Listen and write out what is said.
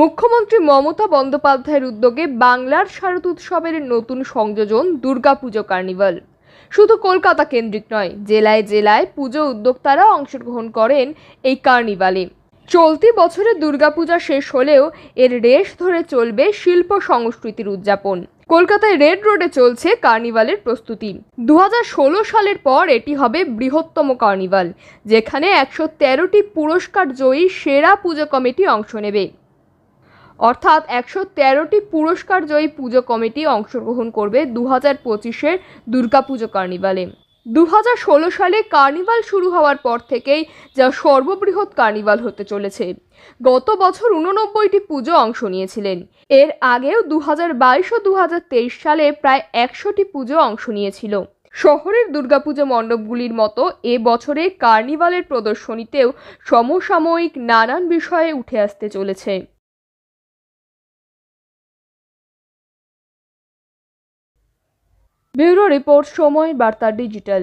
মুখ্যমন্ত্রী মমতা বন্দ্যোপাধ্যায়ের উদ্যোগে বাংলার শারদ উৎসবের নতুন সংযোজন দুর্গাপুজো কার্নিভাল। শুধু কলকাতা কেন্দ্রিক নয়, জেলায় জেলায় পুজো উদ্যোক্তারা অংশগ্রহণ করেন এই কার্নিভালে। চলতি বছরে দুর্গাপূজা শেষ হলেও এর রেশ ধরে চলবে শিল্প সংস্কৃতির উদযাপন। কলকাতায় রেড রোডে চলছে কার্নিভালের প্রস্তুতি। দু হাজার ষোলো সালের পর এটি হবে বৃহত্তম কার্নিভাল, যেখানে একশো তেরোটি পুরস্কার জয়ী সেরা পুজো কমিটি অংশ নেবে। অর্থাৎ একশো তেরোটি পুরস্কার জয়ী পুজো কমিটি অংশগ্রহণ করবে দু হাজার পঁচিশের দুর্গাপুজো কার্নিভালে। দু হাজার ষোলো সালে কার্নিভাল শুরু হওয়ার পর থেকেই যা সর্ববৃহৎ কার্নিভাল হতে চলেছে। গত বছর উননব্বইটি পুজো অংশ নিয়েছিলেন। এর আগেও দু হাজার বাইশ ও দু হাজার তেইশ সালে প্রায় একশোটি পুজো অংশ নিয়েছিল। শহরের দুর্গাপুজো মণ্ডপগুলির মতো এ বছরে কার্নিভালের প্রদর্শনীতেও সমসাময়িক নানান বিষয়ে উঠে আসতে চলেছে। ব্যুরো রিপোর্ট সময় বার্তা ডিজিটাল।